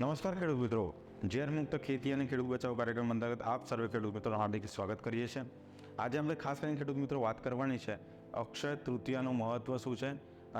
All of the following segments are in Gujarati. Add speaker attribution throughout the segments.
Speaker 1: નમસ્કાર ખેડૂત મિત્રો. ઝેર મુક્ત ખેતી અને ખેડૂત બચાવ કાર્યક્રમ અંતર્ગત આપ સર્વે ખેડૂત મિત્રોનું હાર્દિક સ્વાગત કરીએ છીએ. આજે આપણે ખાસ કરીને ખેડૂત મિત્રો વાત કરવાની છે, અક્ષય તૃતીયાનું મહત્ત્વ શું છે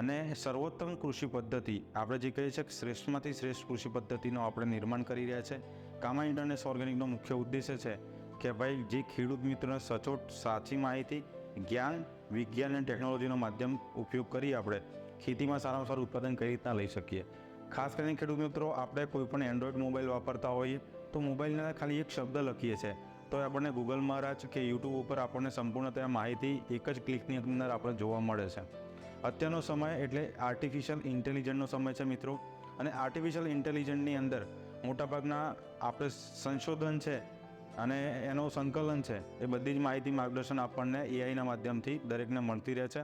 Speaker 1: અને સર્વોત્તમ કૃષિ પદ્ધતિ. આપણે જે કહીએ છીએ શ્રેષ્ઠમાંથી શ્રેષ્ઠ કૃષિ પદ્ધતિનો આપણે નિર્માણ કરી રહ્યા છે. કામા ઇન્ટરનેસ ઓર્ગેનિકનો મુખ્ય ઉદ્દેશ્ય છે કે ભાઈ, જે ખેડૂત મિત્રોને સચોટ, સાચી માહિતી, જ્ઞાન, વિજ્ઞાન અને ટેકનોલોજીનો માધ્યમ ઉપયોગ કરી આપણે ખેતીમાં સારામાં સારું ઉત્પાદન કઈ રીતના લઈ શકીએ. ખાસ કરીને ખેડૂત મિત્રો, આપણે કોઈ પણ એન્ડ્રોઈડ મોબાઈલ વાપરતા હોઈએ તો મોબાઈલના ખાલી એક શબ્દ લખીએ છીએ. તો આપણને ગૂગલ મહારાજ કે યુટ્યુબ ઉપર આપણને સંપૂર્ણતયા માહિતી એક જ ક્લિકની અંદર આપણે જોવા મળે છે. અત્યારનો સમય એટલે આર્ટિફિશિયલ ઇન્ટેલિજન્સનો સમય છે મિત્રો. અને આર્ટિફિશિયલ ઇન્ટેલિજન્સની અંદર મોટાભાગના આપણે સંશોધન છે અને એનું સંકલન છે એ બધી જ માહિતી માર્ગદર્શન આપણને એઆઈના માધ્યમથી દરેકને મળતી રહે છે.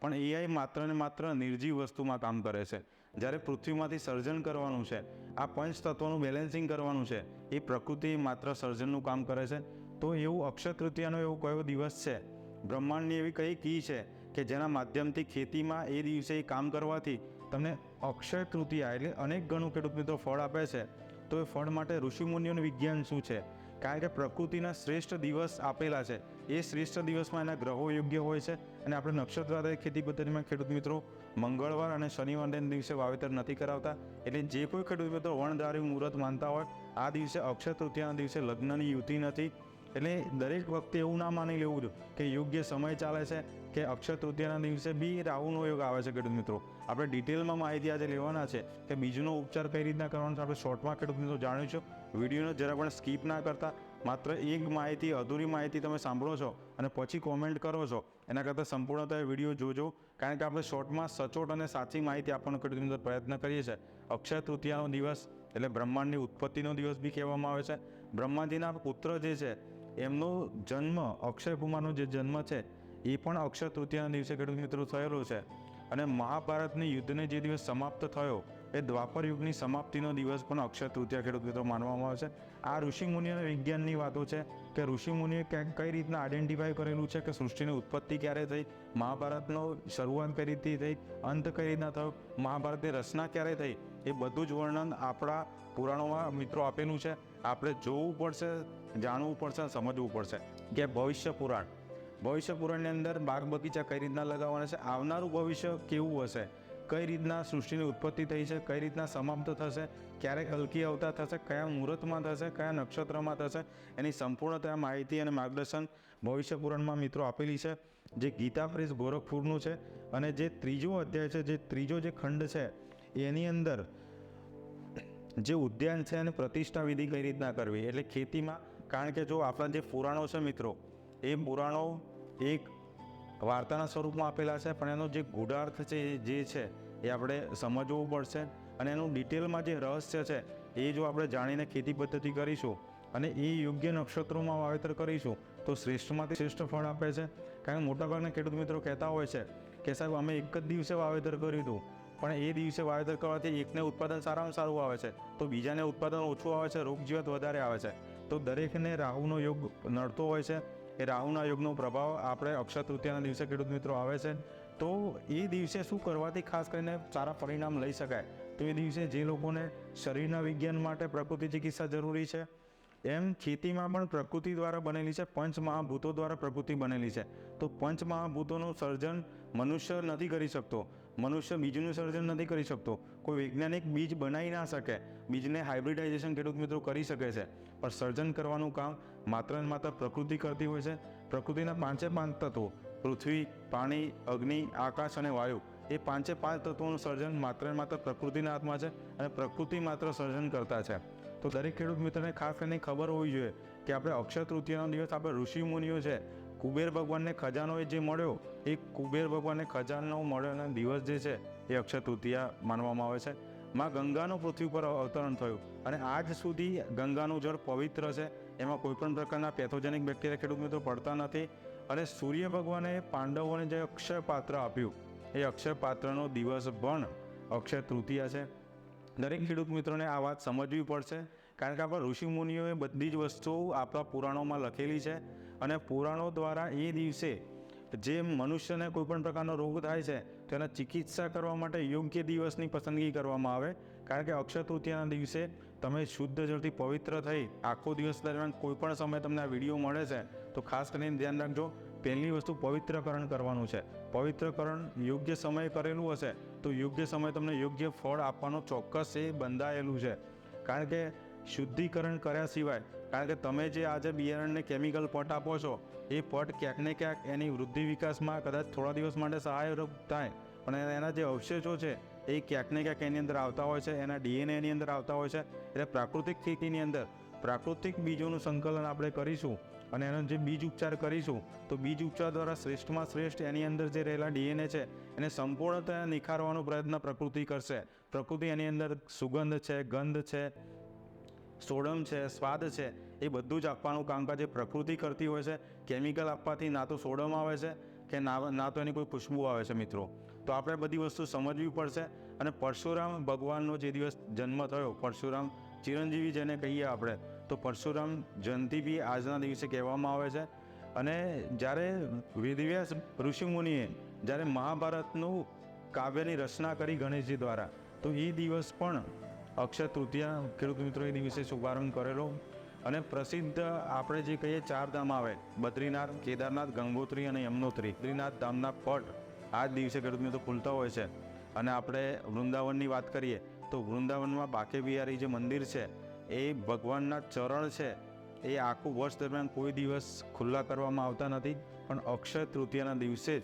Speaker 1: પણ એઆઈ માત્ર ને માત્ર નિર્જીવ વસ્તુમાં કામ કરે છે. જ્યારે પૃથ્વીમાંથી સર્જન કરવાનું છે, આ પંચ તત્વોનું બેલેન્સિંગ કરવાનું છે, એ પ્રકૃતિ માત્ર સર્જનનું કામ કરે છે, તો એવું અક્ષય તૃતીયાનો એવો કયો દિવસ છે? બ્રહ્માંડની એવી કઈ કી છે કે જેના માધ્યમથી ખેતીમાં એ દિવસે એ કામ કરવાથી તમને અક્ષય તૃતીયા એટલે અનેક ગણું ખેડૂત મિત્રો ફળ આપે છે. તો એ ફળ માટે ઋષિમુનિઓનું વિજ્ઞાન શું છે? કારણ કે પ્રકૃતિના શ્રેષ્ઠ દિવસ આપેલા છે. એ શ્રેષ્ઠ દિવસમાં એના ગ્રહો યોગ્ય હોય છે. અને આપણે નક્ષત્ર આધારિત ખેતી પદ્ધતિમાં ખેડૂત મિત્રો મંગળવાર અને શનિવારના દિવસે વાવેતર નથી કરાવતા, એટલે જે કોઈ ખેડૂત મિત્રો વણધારી મુહૂર્ત માનતા હોય, આ દિવસે અક્ષય તૃતીયાના દિવસે લગ્નની યુતિ નથી. એટલે દરેક વખતે એવું ના માની લેવું જોઈએ કે યોગ્ય સમય ચાલે છે કે અક્ષય તૃતીયાના દિવસે બી રાહુનો યોગ આવે છે ખેડૂત મિત્રો. આપણે ડિટેલમાં માહિતી આજે લેવાના છે કે બીજનો ઉપચાર કઈ રીતના કરવાનો છે, આપણે શોર્ટમાં ખેડૂત મિત્રો જાણીશું વિડીયોને જરા પણ સ્કીપ ના કરતા. માત્ર એક માહિતી, અધૂરી માહિતી તમે સાંભળો છો અને પછી કોમેન્ટ કરો છો, એના કરતાં સંપૂર્ણતઃ વીડિયો જોજો, કારણ કે આપણે શોર્ટમાં સચોટ અને સાચી માહિતી આપવાનો ખેડૂત પ્રયત્ન કરીએ છીએ. અક્ષય તૃતીયાનો દિવસ એટલે બ્રહ્માંડની ઉત્પત્તિનો દિવસ બી કહેવામાં આવે છે. બ્રહ્માજીના પુત્ર જે છે, એમનો જન્મ અક્ષય કુમારનો જે જન્મ છે, એ પણ અક્ષય તૃતીયાના દિવસે, ખેડૂત મિત્રો, થયેલો છે. અને મહાભારતની યુદ્ધને જે દિવસ સમાપ્ત થયો એ દ્વાપર યુગની સમાપ્તિનો દિવસ પણ અક્ષય તૃતીયા ખેડૂત મિત્રો માનવામાં આવે છે. આ ઋષિ મુનિઓના વિજ્ઞાનની વાતો છે કે ઋષિ મુનિએ ક્યાંક કઈ રીતના આઈડેન્ટિફાય કરેલું છે કે સૃષ્ટિની ઉત્પત્તિ ક્યારે થઈ, મહાભારતનો શરૂઆત કઈ રીતે થઈ, અંત કઈ રીતના થયો, મહાભારતની રચના ક્યારે થઈ, એ બધું જ વર્ણન આપણા પુરાણોમાં મિત્રો આપેલું છે. આપણે જોવું પડશે, જાણવું પડશે, સમજવું પડશે કે ભવિષ્ય પુરાણ. ભવિષ્ય પુરાણની અંદર બાગ બગીચા કઈ રીતના લગાવવાના છે, આવનારું ભવિષ્ય કેવું હશે? કઈ રીતના સૃષ્ટિની ઉત્પત્તિ થઈ છે, કઈ રીતના સમાપ્ત થશે, ક્યારે કલકી અવતાર થશે, કયા મુહૂર્તમાં થશે, કયા નક્ષત્રમાં થશે, એની સંપૂર્ણતા, માહિતી અને માર્ગદર્શન ભવિષ્ય પુરાણમાં મિત્રો આપેલી છે. જે ગીતા પ્રેસ ગોરખપુરનું છે અને જે ત્રીજો અધ્યાય છે, જે ત્રીજો જે ખંડ છે, એની અંદર જે ઉદ્યાન છે અને પ્રતિષ્ઠા વિધિ કઈ રીતના કરવી, એટલે ખેતીમાં, કારણ કે જો આપણા જે પુરાણો છે મિત્રો, એ પુરાણો એક વાર્તાના સ્વરૂપમાં આપેલા છે, પણ એનો જે ગૂઢાર્થ છે, જે છે, એ આપણે સમજવું પડશે. અને એનું ડિટેલમાં જે રહસ્ય છે, એ જો આપણે જાણીને ખેતી પદ્ધતિ કરીશું અને એ યોગ્ય નક્ષત્રોમાં વાવેતર કરીશું, તો શ્રેષ્ઠમાંથી શ્રેષ્ઠ ફળ આપે છે. કારણ કે મોટાભાગના ખેડૂત મિત્રો કહેતા હોય છે કે સાહેબ, અમે એક જ દિવસે વાવેતર કર્યું હતું. પણ એ દિવસે વાવેતર કરવાથી એકને ઉત્પાદન સારામાં સારું આવે છે, તો બીજાને ઉત્પાદન ઓછું આવે છે રોગ જીવત વધારે આવે છે. તો દરેકને રાહુનો યોગ નડતો હોય છે. એ રાહુના યોગનો પ્રભાવ આપણે અક્ષર તૃતીયાના દિવસે ખેડૂત મિત્રો આવે છે. તો એ દિવસે શું કરવાથી ખાસ કરીને સારા પરિણામ લઈ શકાય? તો એ દિવસે જે લોકોને શરીરના વિજ્ઞાન માટે પ્રકૃતિ ચિકિત્સા જરૂરી છે, એમ ખેતીમાં પણ પ્રકૃતિ દ્વારા બનેલી છે પંચ મહાભૂતો દ્વારા પ્રકૃતિ બનેલી છે. તો પંચ મહાભૂતોનું સર્જન મનુષ્ય નથી કરી શકતો. મનુષ્ય બીજનું સર્જન નથી કરી શકતો. કોઈ વૈજ્ઞાનિક બીજ બનાવી ના શકે. બીજને હાઇબ્રિડાઇઝેશન ખેડૂત મિત્રો કરી શકે છે. પણ સર્જન કરવાનું કામ માત્ર ને માત્ર પ્રકૃતિ કરતી હોય છે. પ્રકૃતિના પાંચે પાંચ તત્વો, પૃથ્વી, પાણી, અગ્નિ, આકાશ અને વાયુ, એ પાંચે પાંચ તત્વોનું સર્જન માત્ર ને માત્ર પ્રકૃતિના હાથમાં છે અને પ્રકૃતિ માત્ર સર્જન કરતા છે. તો દરેક ખેડૂત મિત્રને ખાસ કરીને ખબર હોવી જોઈએ કે આપણે અક્ષય તૃતીયાનો દિવસ આપણે ઋષિ મુનિઓ છે. કુબેર ભગવાનને ખજાનો જે મળ્યો, એ કુબેર ભગવાનને ખજાનો મળ્યોના દિવસ જે છે, એ અક્ષય તૃતીયા માનવામાં આવે છે. માં ગંગાનું પૃથ્વી પર અવતરણ થયું. અને આજ સુધી ગંગાનું જળ પવિત્ર છે. એમાં કોઈપણ પ્રકારના પેથોજેનિક બેક્ટેરિયા ખેડૂત મિત્રો પડતા નથી. અને સૂર્ય ભગવાને પાંડવોને જે અક્ષય પાત્ર આપ્યું, એ અક્ષય પાત્રનો દિવસ પણ અક્ષય તૃતીયા છે. દરેક ખેડૂત મિત્રોને આ વાત સમજવી પડશે. કારણ કે આપણા ઋષિ મુનિઓએ બધી જ વસ્તુઓ આપણા પુરાણોમાં લખેલી છે. અને પુરાણો દ્વારા એ દિવસે જે મનુષ્યને કોઈપણ પ્રકારનો રોગ થાય છે તેના ચિકિત્સા કરવા માટે યોગ્ય દિવસની પસંદગી કરવામાં આવે. કારણ કે અક્ષય તૃતીયાના દિવસે તમે શુદ્ધ જળથી પવિત્ર થઈ આખો દિવસ દરમિયાન કોઈપણ સમયે તમને આ વીડિયો મળે છે, તો ખાસ કરીને ધ્યાન રાખજો, પહેલી વસ્તુ પવિત્રકરણ કરવાનું છે. પવિત્રકરણ યોગ્ય સમયે કરેલું હશે, તો યોગ્ય સમયે તમને યોગ્ય ફળ આપવાનું ચોક્કસ એ બંધાયેલું છે. કારણ કે શુદ્ધિકરણ કર્યા સિવાય, કારણ કે તમે જે આજે બિયારણને કેમિકલ પટ આપો છો, એ પટ ક્યાંક ને ક્યાંક એની વૃદ્ધિ વિકાસમાં કદાચ થોડા દિવસ માટે સહાયરૂપ થાય. પણ એના જે અવશેષો છે, એ ક્યાંક ને ક્યાંક એની અંદર આવતા હોય છે, એના ડીએનએ એની અંદર આવતા હોય છે, એટલે પ્રાકૃતિક ખેતીની અંદર પ્રાકૃતિક બીજોનું સંકલન આપણે કરીશું અને એનો જે બીજ ઉપચાર કરીશું, તો બીજ ઉપચાર દ્વારા શ્રેષ્ઠમાં શ્રેષ્ઠ એની અંદર જે રહેલા ડીએનએ છે, એને સંપૂર્ણતા નિખારવાનો પ્રયત્ન પ્રકૃતિ કરશે. પ્રકૃતિ એની અંદર સુગંધ છે, ગંધ છે સોડમ છે, સ્વાદ છે, એ બધું જ આપવાનું કામકાજ એ પ્રકૃતિ કરતી હોય છે. કેમિકલ આપવાથી ના તો સોડમ આવે છે કે ના ના તો એની કોઈ ખુશ્બુ આવે છે મિત્રો. તો આપણે બધી વસ્તુ સમજવી પડશે અને પરશુરામ ભગવાનનો જે દિવસ જન્મ થયો, પરશુરામ ચિરંજીવી જેને કહીએ આપણે, તો પરશુરામ જયંતિ બી આજના દિવસે કહેવામાં આવે છે. અને જ્યારે વેદવ્યાસ ઋષિમુનિએ જ્યારે મહાભારતનું કાવ્યની રચના કરી ગણેશજી દ્વારા, તો એ દિવસ પણ અક્ષય તૃતીયા ખેડૂત મિત્રો એ દિવસે શુભારંભ કરેલો. અને પ્રસિદ્ધ આપણે જે કહીએ, ચાર ધામ આવે. બદ્રીનાથ, કેદારનાથ, ગંગોત્રી અને યમનોત્રી. બદ્રીનાથ ધામના પટ આ જ દિવસે ખેડૂત મિત્રો ખુલતા હોય છે. અને આપણે વૃંદાવનની વાત કરીએ, તો વૃંદાવનમાં બાકે બિહારી જે મંદિર છે, એ ભગવાનના ચરણ છે, એ આખું વર્ષ દરમિયાન કોઈ દિવસ ખુલ્લા કરવામાં આવતા નથી. પણ અક્ષય તૃતીયાના દિવસે જ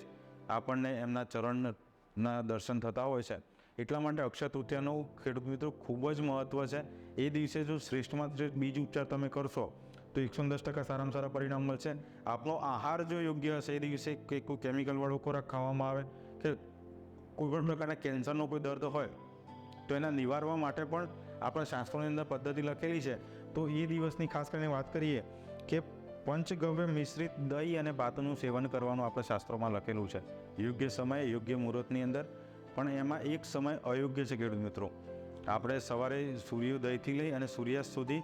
Speaker 1: આપણને એમના ચરણના દર્શન થતા હોય છે. એટલા માટે અક્ષય તૃતીયાનું ખેડૂત મિત્રો ખૂબ જ મહત્ત્વ છે. એ દિવસે જો શ્રેષ્ઠમાં શ્રેષ્ઠ બીજ ઉપચાર તમે કરશો, તો એકસો દસ ટકા સારામાં સારા પરિણામ મળશે. આપણો આહાર જો યોગ્ય હશે એ દિવસે કે કોઈ કેમિકલવાળો ખોરાક ખાવામાં આવે, કે કોઈ પણ પ્રકારના કેન્સરનો કોઈ દર્દ હોય, તો એના નિવારવા માટે પણ આપણા શાસ્ત્રોની અંદર પદ્ધતિ લખેલી છે. તો એ દિવસની ખાસ કરીને વાત કરીએ કે પંચગવ્ય મિશ્રિત દહીં અને ભાતનું સેવન કરવાનું આપણા શાસ્ત્રોમાં લખેલું છે. યોગ્ય સમયે, યોગ્ય મુહૂર્તની અંદર પણ એમાં એક સમય અયોગ્ય છે ખેડૂત મિત્રો. આપણે સવારે સૂર્યોદયથી લઈ અને સૂર્યાસ્ત સુધી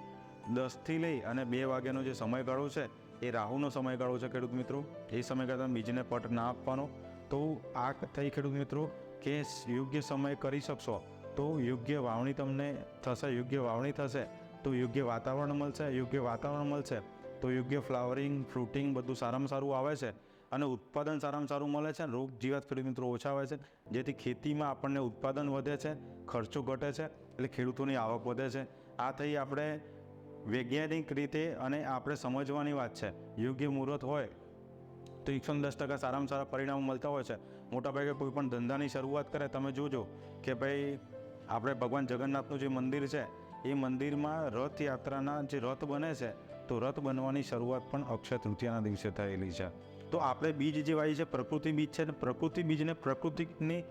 Speaker 1: દસથી લઈ અને બે વાગ્યાનો જે સમયગાળો છે, એ રાહુનો સમયગાળો છે ખેડૂત મિત્રો. એ સમયગાળા બીજને પટ ના આપવાનો. તો આ થઈ ખેડૂત મિત્રો, કે યોગ્ય સમય કરી શકશો, તો યોગ્ય વાવણી તમને થશે, યોગ્ય વાવણી થશે, તો યોગ્ય વાતાવરણ મળશે, યોગ્ય વાતાવરણ મળશે, તો યોગ્ય ફ્લાવરિંગ, ફ્રૂટિંગ બધું સારામાં સારું આવે છે. અને ઉત્પાદન સારામાં સારું મળે છે, રોગ જીવાત ખેડૂત મિત્રો ઓછા આવે છે, જેથી ખેતીમાં આપણને ઉત્પાદન વધે છે, ખર્ચો ઘટે છે, એટલે ખેડૂતોની આવક વધે છે. આ થઈ આપણે વૈજ્ઞાનિક રીતે અને આપણે સમજવાની વાત છે. યોગ્ય મુહૂર્ત હોય તો એકસો દસ ટકા સારામાં સારા પરિણામો મળતા હોય છે. મોટાભાગે કોઈ પણ ધંધાની શરૂઆત કરે, તમે જોજો કે ભાઈ આપણે ભગવાન જગન્નાથનું જે મંદિર છે, એ મંદિરમાં રથયાત્રાના જે રથ બને છે, તો રથ બનવાની શરૂઆત પણ અક્ષય તૃતીયાના દિવસે થયેલી છે. તો આપણે બીજ જે વાવી છે પ્રકૃતિ બીજ છે ને પ્રકૃતિ બીજને પ્રકૃતિની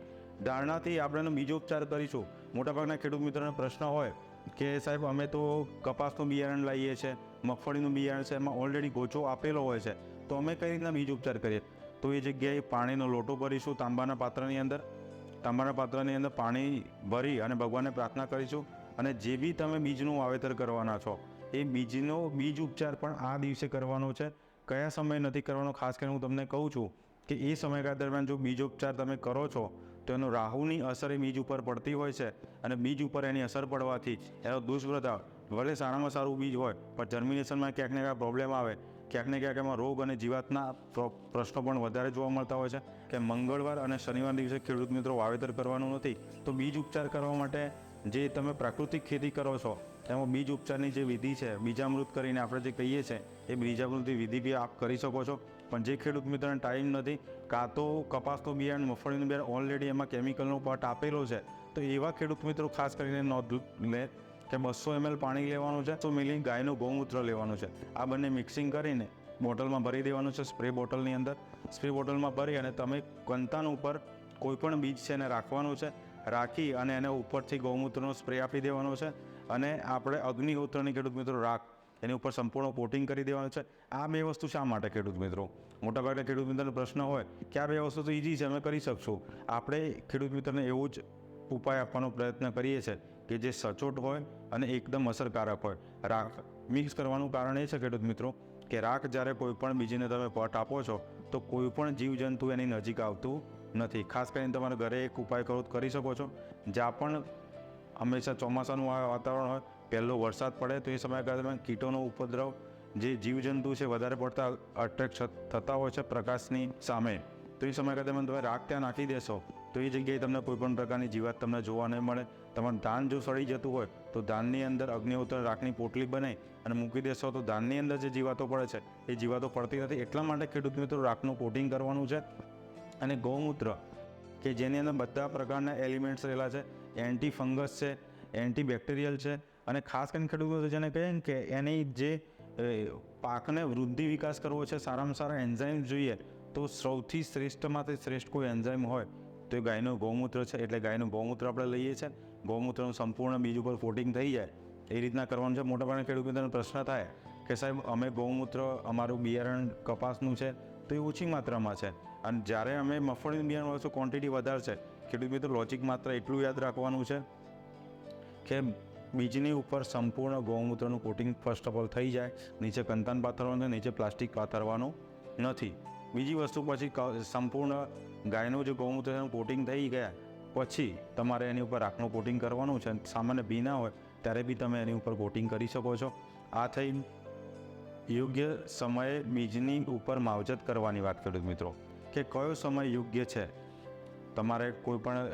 Speaker 1: ધારણાથી આપણે બીજો બીજોપચાર કરીશું. મોટાભાગના ખેડૂત મિત્રોને પ્રશ્ન હોય કે સાહેબ, અમે તો કપાસનું બિયારણ લાવીએ છીએ મગફળીનું બિયારણ છે, એમાં ઓલરેડી ગોચો આપેલો હોય છે. તો અમે કઈ રીતના બીજ ઉપચાર કરીએ? તો એ જગ્યાએ પાણીનો લોટો ભરીશું તાંબાના પાત્રની અંદર. તાંબાના પાત્રની અંદર પાણી ભરી અને ભગવાનને પ્રાર્થના કરીશું. અને જે બી તમે બીજનું વાવેતર કરવાના છો, એ બીજનો બીજ ઉપચાર પણ આ દિવસે કરવાનો છે. કયા સમય નથી કરવાનો? ખાસ કરીને હું તમને કહું છું કે એ સમયગાળા દરમિયાન જો બીજ ઉપચાર તમે કરો છો, તો એનો રાહુની અસર એ બીજ ઉપર પડતી હોય છે અને બીજ ઉપર એની અસર પડવાથી એનો દુષ્પ્રભાવ ભલે સારામાં સારું બીજ હોય, પણ જર્મિનેશનમાં ક્યાંક ને ક્યાંક પ્રોબ્લેમ આવે. ક્યાંક ને ક્યાંક એમાં રોગ અને જીવાતના પ્રો- પ્રશ્નો પણ વધારે જોવા મળતા હોય છે કે મંગળવાર અને શનિવાર દિવસે ખેડૂત મિત્રો વાવેતર કરવાનું નથી, તો બીજ ઉપચાર કરવા માટે જે તમે પ્રાકૃતિક ખેતી કરો છો એમાં બીજ ઉપચારની જે વિધિ છે, બીજામૃત કરીને આપણે જે કહીએ છીએ એ બીજામૃતની વિધિ બી આપ કરી શકો છો. પણ જે ખેડૂત મિત્રોને ટાઈમ નથી, કાં તો કપાસનું બિયારણ મગફળીનું બિયારણ ઓલરેડી એમાં કેમિકલનો પટ આપેલો છે, તો એવા ખેડૂત મિત્રો ખાસ કરીને નોંધ લે કે બસો એમએલ પાણી લેવાનું છે સો મિલી ગાયનું ગૌમૂત્ર લેવાનું છે. આ બંને મિક્સિંગ કરીને બોટલમાં ભરી દેવાનું છે સ્પ્રે બોટલની અંદર. સ્પ્રે બોટલમાં ભરી અને તમે કંતાન ઉપર કોઈપણ બીજ છે એને રાખવાનું છે, રાખી અને એને ઉપરથી ગૌમૂત્રનો સ્પ્રે આપી દેવાનો છે. અને આપણે અગ્નિહોત્રની ખેડૂત મિત્રો રાખ, એની ઉપર સંપૂર્ણ કોટિંગ કરી દેવાનું છે. આ બે વસ્તુ શા માટે ખેડૂત મિત્રો? મોટાભાગે ખેડૂત મિત્રનો પ્રશ્ન હોય કે આ બે વસ્તુ તો ઇઝી છે, અમે કરી શકશું. આપણે ખેડૂત મિત્રને એવું જ ઉપાય આપવાનો પ્રયત્ન કરીએ છીએ કે જે સચોટ હોય અને એકદમ અસરકારક હોય. રાખ મિક્સ કરવાનું કારણ એ છે ખેડૂત મિત્રો કે રાખ જ્યારે કોઈ પણ બીજીને તમે પટ આપો છો, તો કોઈ પણ જીવજંતુ એની નજીક આવતું નથી. ખાસ કરીને તમારે ઘરે એક ઉપાય કરો, કરી શકો છો. જ્યાં પણ હંમેશા ચોમાસાનું આ વાતાવરણ હોય, પહેલો વરસાદ પડે તો એ સમય દરમિયાન કીટોનો ઉપદ્રવ જે જીવજંતુ છે વધારે પડતા અટ્રેક્ટ થતા હોય છે પ્રકાશની સામે. તો એ સમય દરમિયાન તમે રાખ ત્યાં નાખી દેશો, તો એ જગ્યાએ તમને કોઈપણ પ્રકારની જીવાત તમને જોવા નહીં મળે. તમારું ધાન જો સડી જતું હોય, તો ધાનની અંદર અગ્નિહોત્ર રાખની પોટલી બનાવી અને મૂકી દેશો તો ધાનની અંદર જે જીવાતો પડે છે, એ જીવાતો પડતી નથી. એટલા માટે ખેડૂત મિત્રો રાખનું કોટિંગ કરવાનું છે અને ગૌમૂત્ર, કે જેની અંદર બધા પ્રકારના એલિમેન્ટ્સ રહેલા છે એન્ટી ફંગસ છે એન્ટી બેક્ટેરિયલ છે અને ખાસ કરીને ખેડૂતો જેને કહે ને કે એની જે પાકને વૃદ્ધિ વિકાસ કરવો છે, સારામાં સારા એન્ઝાઇમ જોઈએ, તો સૌથી શ્રેષ્ઠમાંથી શ્રેષ્ઠ કોઈ એન્ઝાઇમ હોય તો એ ગાયનું ગૌમૂત્ર છે. એટલે ગાયનું ગૌમૂત્ર આપણે લઈએ છીએ. ગૌમૂત્રનું સંપૂર્ણ બીજ ઉપર કોટિંગ થઈ જાય. એ રીતના કરવાનું છે. મોટાભાગના ખેડૂત મિત્રોને પ્રશ્ન થાય કે સાહેબ, અમે ગૌમૂત્ર, અમારું બિયારણ કપાસનું છે, તો એ ઓછી માત્રામાં છે. અને જ્યારે અમે મગફળીનું બિયારણ વાળશું ક્વોન્ટિટી વધારે છે ખેડૂત મિત્રો, લોજિક માત્ર એટલું યાદ રાખવાનું છે કે બીજની ઉપર સંપૂર્ણ ગૌમૂત્રનું કોટિંગ ફર્સ્ટ ઓફ ઓલ થઈ જાય, નીચે કંતાન પાથરવાનું નીચે પ્લાસ્ટિક પાથરવાનું નથી. બીજી વસ્તુ પછી સંપૂર્ણ ગાયનું જે ગૌમૂત્ર છે કોટિંગ થઈ ગયા, પછી તમારે એની ઉપર રાખનું કોટિંગ કરવાનું છે, સામાન્ય ભી ના હોય ત્યારે બી તમે એની ઉપર કોટિંગ કરી શકો છો. આ થઈ યોગ્ય સમયે બીજની ઉપર માવજત કરવાની વાત, ખેડૂત મિત્રો, કે કયો સમય યોગ્ય છે? તમારે કોઈ પણ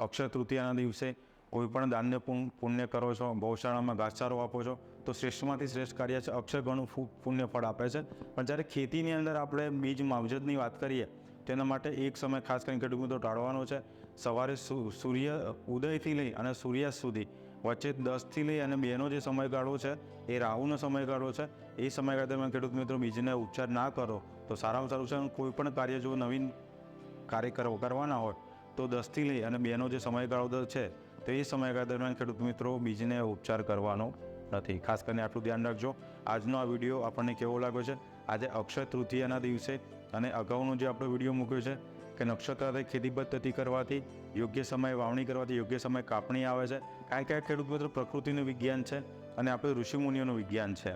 Speaker 1: અક્ષર તૃતીયાના દિવસે કોઈ પણ દાન્ય પુણ્ય કરો છો, ગૌશાળામાં ઘાસચારો આપો છો, તો શ્રેષ્ઠમાંથી શ્રેષ્ઠ કાર્ય છે અક્ષય ઘણું ફુ- પુણ્ય ફળ આપે છે. પણ જ્યારે ખેતીની અંદર આપણે બીજ માવજતની વાત કરીએ, તેના માટે એક સમય ખાસ કરીને ખેડૂત ટાળવાનો છે. સવારે સૂર્ય ઉદયથી લઈ અને સૂર્યાસ્ત સુધી, વચ્ચે દસથી લઈ અને બેનો જે સમયગાળો છે, એ રાહુનો સમયગાળો છે, એ સમયગાળા દરમિયાન ખેડૂત મિત્રો બીજને ઉપચાર ના કરો, તો સારામાં સારું છે. કોઈ પણ કાર્ય જો નવીન કાર્ય કરવાના હોય તો દસથી લઈ અને બેનો જે સમયગાળો છે, તે સમયગાળા દરમિયાન ખેડૂત મિત્રો બીજને ઉપચાર કરવાનો નથી. ખાસ કરીને આટલું ધ્યાન રાખજો. આજનો આ વીડિયો આપણને કેવો લાગ્યો છે? આજે અક્ષય તૃતીયાના દિવસે અને અગાઉનો જે આપણો વીડિયો મૂક્યો છે કે નક્ષત્રથી ખેતી પદ્ધતિ કરવાથી યોગ્ય સમયે વાવણી કરવાથી યોગ્ય સમયે કાપણી આવે છે. કાંઈ કાંઈ ખેડૂત મિત્રો પ્રકૃતિનું વિજ્ઞાન છે અને આપણે ઋષિમુનિઓનું વિજ્ઞાન છે?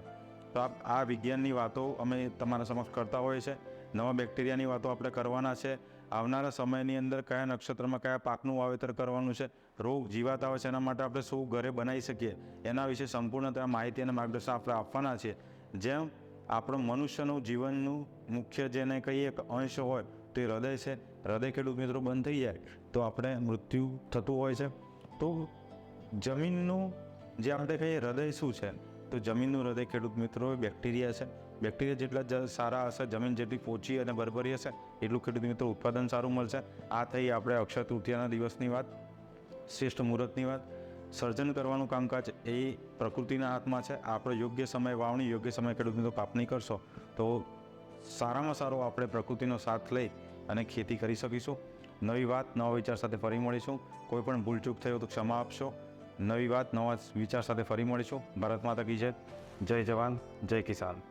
Speaker 1: તો આ આ વિજ્ઞાનની વાતો અમે તમારા સમક્ષ કરતા હોઈએ છીએ. નવા બેક્ટેરિયાની વાતો આપણે કરવાના છે. આવનારા સમયની અંદર કયા નક્ષત્રમાં કયા પાકનું વાવેતર કરવાનું છે, રોગ જીવાત આવે છે એના માટે આપણે શું ઘરે બનાવી શકીએ, એના વિશે સંપૂર્ણતા માહિતી અને માર્ગદર્શન આપણે આપવાના છીએ જેમ આપણો મનુષ્યનું જીવનનું મુખ્ય જેને કહીએ એક અંશ હોય, તો હૃદય છે. હૃદય ખેડૂત મિત્રો બંધ થઈ જાય તો આપણે મૃત્યુ થતું હોય છે. તો જમીનનું જે આપણે કહીએ હૃદય શું છે, તો જમીનનું હૃદય ખેડૂત મિત્રો બેક્ટેરિયા છે. બેક્ટેરિયા જેટલા સારા હશે, જમીન જેટલી પોચી અને ભરભરી હશે એટલું ખેડૂત મિત્રો ઉત્પાદન સારું મળશે. આ થઈ આપણે અક્ષય તૃતીયાના દિવસની વાત, શ્રેષ્ઠ મુહૂર્તની વાત. સર્જન કરવાનું કામકાજ એ પ્રકૃતિના હાથમાં છે. આપણે યોગ્ય સમય વાવણી, યોગ્ય સમય ખેડૂત મિત્રો કાપણી કરશો તો સારામાં સારો આપણે પ્રકૃતિનો સાથ લઈ અને ખેતી કરી શકીશું. નવી વાત, નવા વિચાર સાથે ફરી મળીશું. કોઈ પણ ભૂલચૂક થયો તો ક્ષમા આપશો. નવી વાત, નવા વિચાર સાથે ફરી મળીશું. ભારત માતા કી જય. જય જવાન, જય કિસાન.